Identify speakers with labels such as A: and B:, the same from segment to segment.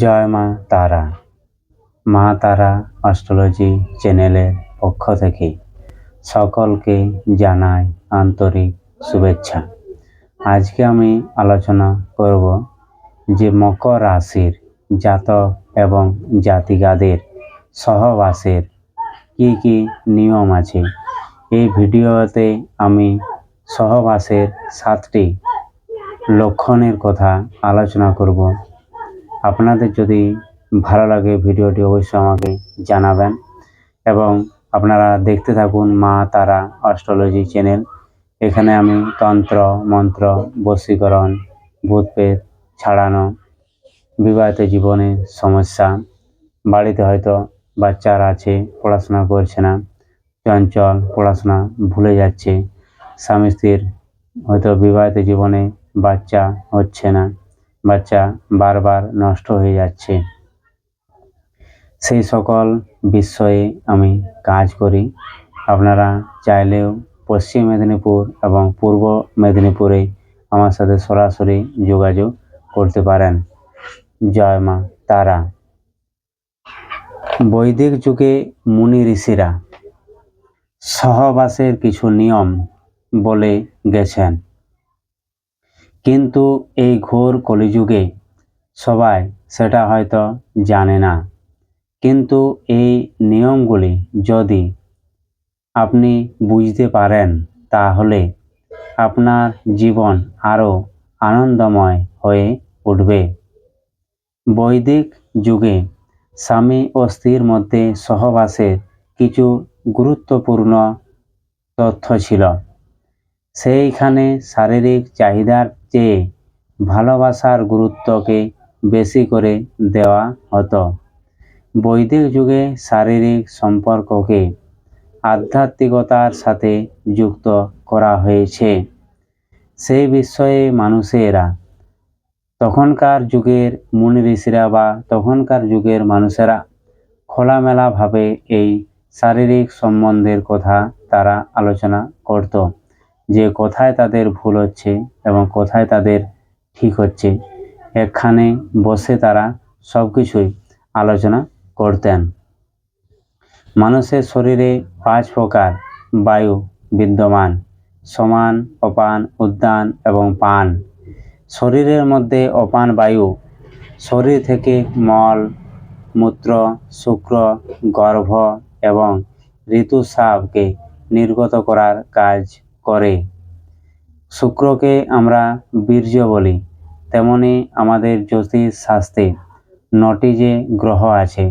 A: জয় মা তারা। মা তারা অস্ট্রোলজি চ্যানেলের পক্ষ থেকে সকলকে জানাই আন্তরিক শুভেচ্ছা। আজকে আমি আলোচনা করব যে মকর রাশির জাতক এবং জাতিকাদের সহবাসের কি কি নিয়ম আছে। এই ভিডিওতে আমি সহবাসের সাতটি লক্ষণের কথা আলোচনা করব। আপনাদের যদি ভালো লাগে ভিডিওটি অবশ্যই আমাকে জানাবেন। এবং আপনারা দেখতে থাকুন মা তারা অস্ট্রোলজি চ্যানেল। এখানে আমি তন্ত্র, মন্ত্র, বশীকরণ ভূতপেত ছাড়ানো বিবাহিত জীবনের সমস্যা। বাড়িতে হয়তো বাচ্চারা আছে, পড়াশোনা করছে না, চঞ্চল পড়াশোনা ভুলে যাচ্ছে। স্বামী স্ত্রীর হয়তো বিবাহিত জীবনে বাচ্চা হচ্ছে না। বাচ্চা বারবার নষ্ট হয়ে যাচ্ছে। সেই সকল বিষয়ে আমি কাজ করি। আপনারা চাইলেও পশ্চিম মেদিনীপুর এবং পূর্ব মেদিনীপুরে আমার সাথে সরাসরি যোগাযোগ করতে পারেন। জয় মা তারা। বৈদিক যুগে মুনি ঋষিরা সহবাসের কিছু নিয়ম বলে গেছেন। কিন্তু এই ঘোর কলিযুগে সবাই সেটা হয়তো জানে না। কিন্তু এই নিয়মগুলি যদি আপনি বুঝতে পারেন, তাহলে আপনার জীবন আরও আনন্দময় হয়ে উঠবে। বৈদিক যুগে স্বামী ও স্ত্রীর মধ্যে সহবাসের কিছু গুরুত্বপূর্ণ তথ্য ছিল। সেইখানে শারীরিক চাহিদার চেয়ে ভালোবাসার গুরুত্বকে বেশি করে দেওয়া হতো। বৈদিক যুগে শারীরিক সম্পর্ককে আধ্যাত্মিকতার সাথে যুক্ত করা হয়েছে। সেই বিষয়ে মানুষেরা তখনকার যুগের মুনি ঋষিরা বা তখনকার যুগের মানুষেরা খোলামেলাভাবে এই শারীরিক সম্বন্ধের কথা তারা আলোচনা করত। যে কোথায় তাদের ভুল হচ্ছে এবং কোথায় তাদের ঠিক হচ্ছে। এখানে বসে তারা সব কিছুই আলোচনা করতেন। মানুষের শরীরে পাঁচ প্রকার বায়ু বিদ্যমান, সমান, অপান, উদ্যান এবং পান। শরীরের মধ্যে অপান বায়ু শরীর থেকে মল, মূত্র, শুক্র, গর্ভ এবং ঋতুস্রাবকে নির্গত করার কাজ করে। শুক্রকে আমরা বীর্য বলি, তেমনি আমাদের জ্যোতিষ শাস্ত্রে নটি যে গ্রহ আছে,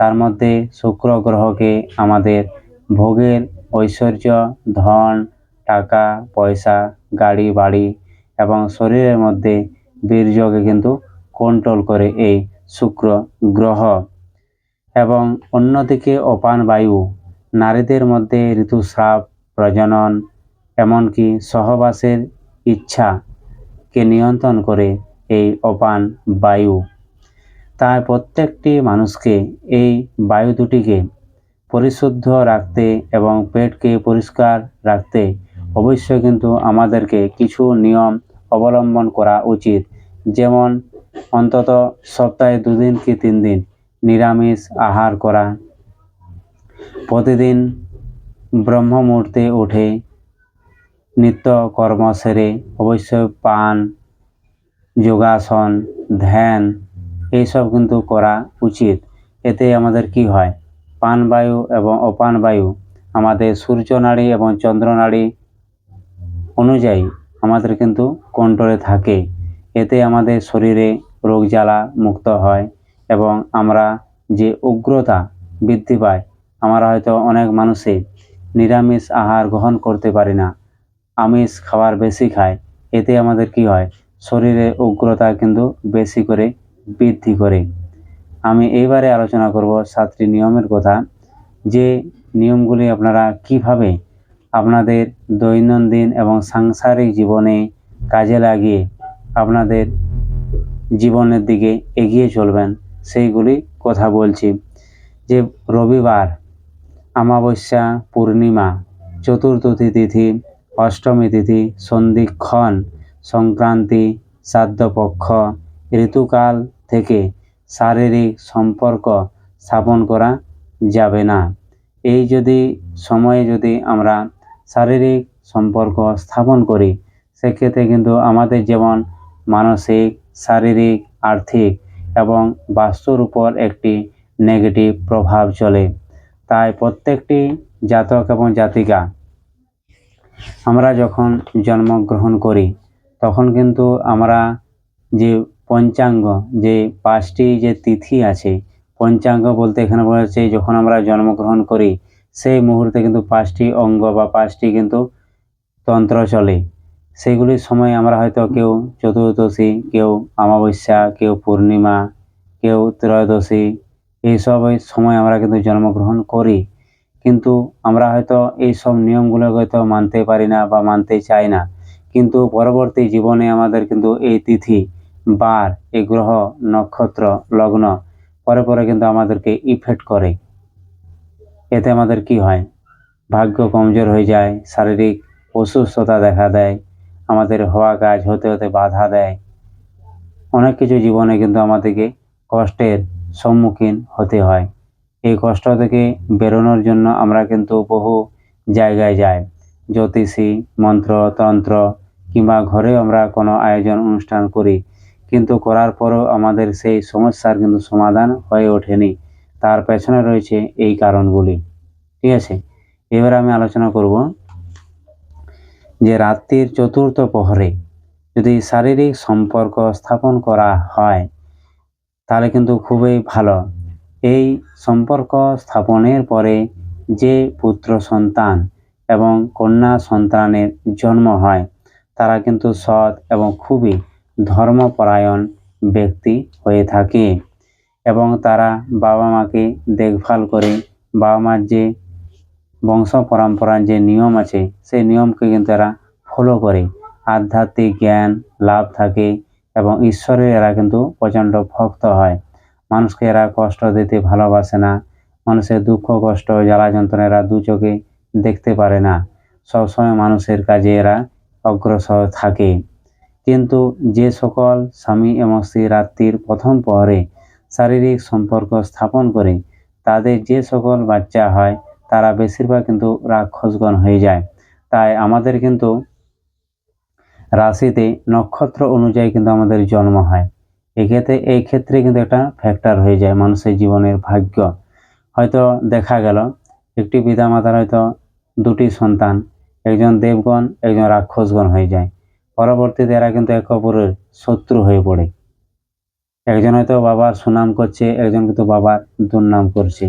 A: তার মধ্যে শুক্র গ্রহকে আমাদের ভোগের ঐশ্বর্য, ধন, টাকা, পয়সা, গাড়ি, বাড়ি এবং শরীরের মধ্যে বীর্যকে কিন্তু কন্ট্রোল করে এই শুক্র গ্রহ। এবং অন্যদিকে অপান বায়ু, নারীদের মধ্যে ঋতুস্রাব, প্রজনন এমনকি সহবাসের ইচ্ছাকে নিয়ন্ত্রণ করে এই অপান বায়ু। তাই প্রত্যেকটি মানুষকে এই বায়ু দুটিকে পরিশুদ্ধ রাখতে এবং পেটকে পরিষ্কার রাখতে অবশ্যই কিন্তু আমাদেরকে কিছু নিয়ম অবলম্বন করা উচিত। যেমন, অন্তত সপ্তাহে দুদিন কি তিন দিন নিরামিষ আহার করা। প্রতিদিন ব্রহ্ম মুহূর্তে উঠে নিত্য কর্ম সেরে, অবশ্যই পান, যোগাসন, ধ্যান, এইসব কিন্তু করা উচিত। এতে আমাদের কি হয়? প্রাণবায়ু এবং অপান বায়ু আমাদের সূর্যনাড়ি এবং চন্দ্রনাড়ি অনুযায়ী আমাদের কিন্তু কন্ট্রোলে থাকে। এতে আমাদের শরীরে রোগ জ্বালা মুক্ত হয় এবং আমরা যে উগ্রতা বৃদ্ধি পায়, আমরা হয়তো অনেক মানুষে নিরামিষ আহার গ্রহণ করতে পারি না। আমিষ খাবার বেশি খায় এতে আমাদের কি হয়? শরীরে উগ্রতা কিন্তু বেশি করে বৃদ্ধি করে। আমি এইবারে আলোচনা করব সাতটি নিয়মের কথা। যে নিয়মগুলি আপনারা কীভাবে আপনাদের দৈনন্দিন এবং সাংসারিক জীবনে কাজে লাগিয়ে আপনাদের জীবনের দিকে এগিয়ে চলবেন, সেইগুলি কথা বলছি। যে রবিবার, অমাবস্যা পূর্ণিমা, চতুর্থী তিথি অষ্টমী তিথি সন্ধিক্ষণ সংক্রান্তি, শ্রাদ্ধপক্ষ, ঋতুকাল থেকে শারীরিক সম্পর্ক স্থাপন করা যাবে না। এই যদি, সময়ে যদি আমরা শারীরিক সম্পর্ক স্থাপন করি, সেক্ষেত্রে কিন্তু আমাদের যেমন মানসিক, শারীরিক, আর্থিক এবং বাস্তুর উপর একটি নেগেটিভ প্রভাব চলে। তাই প্রত্যেকটি জাতক এবং জাতিকা আমরা যখন জন্মগ্রহণ করি, তখন কিন্তু আমরা যে পঞ্চাঙ্গ, যে পাঁচটি যে তিথি আছে, পঞ্চাঙ্গ বলতে এখানে বলা হচ্ছে যখন আমরা জন্মগ্রহণ করি, সেই মুহূর্তে কিন্তু পাঁচটি অঙ্গ বা পাঁচটি কিন্তু তন্ত্র চলে। সেগুলির সময় আমরা হয়তো কেউ চতুর্দশী, কেউ অমাবস্যা, কেউ পূর্ণিমা, কেউ ত্রয়োদশী এইসব ওই সময় আমরা কিন্তু জন্মগ্রহণ করি। কিন্তু আমরা হয়তো এই সব নিয়মগুলো হয়তো মানতে পারি না বা মানতে চাই না। কিন্তু পরবর্তী জীবনে আমাদের কিন্তু এই তিথি, বার, এই গ্রহ, নক্ষত্র, লগ্ন, পরে পরে কিন্তু আমাদেরকে ইফেক্ট করে। এতে আমাদের কি হয়? ভাগ্য কমজোর হয়ে যায়, শারীরিক অসুস্থতা দেখা দেয়, আমাদের হওয়া কাজ হতে হতে বাধা দেয়। অনেক কিছু জীবনে কিন্তু আমাদেরকে কষ্টের সম্মুখীন হতে হয়। এই কষ্ট থেকে বেরোনোর জন্য আমরা কিন্তু বহু জায়গায় যাই। জ্যোতিষী, মন্ত্র, তন্ত্র কিংবা ঘরেও আমরা কোনো আয়োজন, অনুষ্ঠান করি। কিন্তু করার পরও আমাদের সেই সমস্যার কিন্তু সমাধান হয়ে ওঠেনি। তার পেছনে রয়েছে এই কারণগুলি। ঠিক আছে? এবার আমি আলোচনা করব যে রাত্রির চতুর্থ প্রহরে যদি শারীরিক সম্পর্ক স্থাপন করা হয়, তাহলে কিন্তু খুবই ভালো। এই সম্পর্ক স্থাপনের পরে যে পুত্র সন্তান এবং কন্যা সন্তানের জন্ম হয়, তারা কিন্তু সৎ এবং খুবই ধর্মপরায়ণ ব্যক্তি হয়ে থাকে এবং তারা বাবা মাকে দেখভাল করে বাবা মার যে বংশ পরম্পরার যে নিয়ম আছে, সেই নিয়মকে কিন্তু এরা ফলো করে। আধ্যাত্মিক জ্ঞান লাভ থাকে এবং ঈশ্বরের এরা কিন্তু প্রচণ্ড ভক্ত হয়। মানুষকে এরা কষ্ট দিতে ভালোবাসে না। মানুষের দুঃখ, কষ্ট, জ্বালা যন্ত্রণা এরা দু চোখে দেখতে পারে না। সবসময় মানুষের কাজে এরা অগ্রসর থাকে। কিন্তু যে সকল স্বামী এবং স্ত্রী রাত্রির প্রথম পরে শারীরিক সম্পর্ক স্থাপন করে, তাদের যে সকল বাচ্চা হয়, তারা বেশিরভাগ কিন্তু রাক্ষসগণ হয়ে যায়। তাই আমাদের কিন্তু রাশিতে নক্ষত্র অনুযায়ী কিন্তু আমাদের জন্ম হয়। এক্ষেত্রে, এই ক্ষেত্রে কিন্তু একটা ফ্যাক্টর হয়ে যায় মানুষের জীবনের ভাগ্য। হয়তো দেখা গেল, একটি পিতামাতার হয়তো দুটি সন্তান, একজন দেবগণ, একজন রাক্ষসগণ হয়ে যায়। পরবর্তীতে এরা কিন্তু একে অপরের শত্রু হয়ে পড়ে। একজন হয়তো বাবার সুনাম করছে, একজন কিন্তু বাবার দুর্নাম করছে।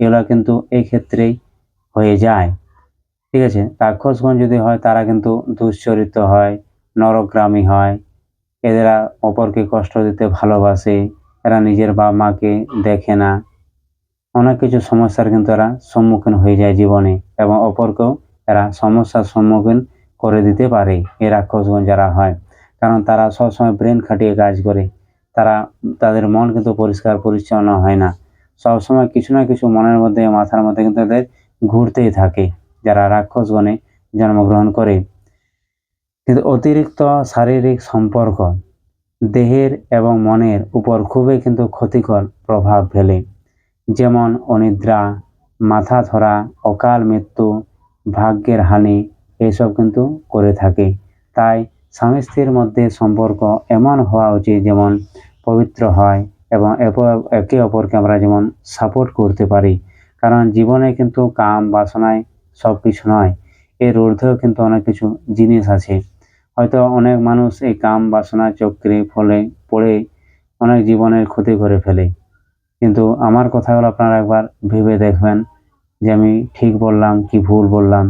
A: এগুলো কিন্তু এই ক্ষেত্রেই হয়ে যায়। ঠিক আছে? রাক্ষসগণ যদি হয়, তারা কিন্তু দুশ্চরিত্র হয় নরগ্রামী হয় এরা অপরকে কষ্ট দিতে ভালোবাসে, এরা নিজের বাবা মাকে দেখে না। অনেক কিছু সমস্যার কিন্তু এরা সম্মুখীন হয়ে যায় জীবনে এবং অপরকেও এরা সমস্যার সম্মুখীন করে দিতে পারে এই রাক্ষসগণ যারা হয়। কারণ তারা সবসময় ব্রেন খাটিয়ে কাজ করে। তারা, তাদের মন কিন্তু পরিষ্কার পরিচ্ছন্ন হয় না। সবসময় কিছু না কিছু মনের মধ্যে, মাথার মধ্যে কিন্তু তাদের ঘুরতেই থাকে। যারা রাক্ষসগণে জন্মগ্রহণ করে কিন্তু অতিরিক্ত শারীরিক সম্পর্ক দেহের এবং মনের উপর খুবই কিন্তু ক্ষতিকর প্রভাব ফেলে। যেমন অনিদ্রা, মাথা ধরা, অকাল মৃত্যু, ভাগ্যের হানি এসব কিন্তু করে থাকে। তাই স্বামী স্ত্রীর মধ্যে সম্পর্ক এমন হওয়া উচিত যেমন পবিত্র হয় এবং একে অপরকে আমরা যেমন সাপোর্ট করতে পারি। কারণ জীবনে কিন্তু কাম বাসনায় সব কিছু নয়। এর ঊর্ধ্বেও কিন্তু অনেক কিছু জিনিস আছে। হয়তো অনেক মানুষ এই কাম বাসনা, চক্রে, ফলে পড়ে অনেক জীবনের ক্ষতি করে ফেলে। কিন্তু আমার কথাগুলো আপনারা একবার ভেবে দেখবেন যে আমি ঠিক বললাম কি ভুল বললাম।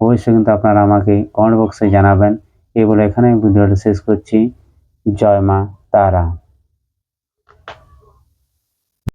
A: অবশ্যই কিন্তু আপনারা আমাকে কমেন্ট বক্সে জানাবেন। এই বলে এখানে ভিডিওটা শেষ করছি। জয় মা তারা।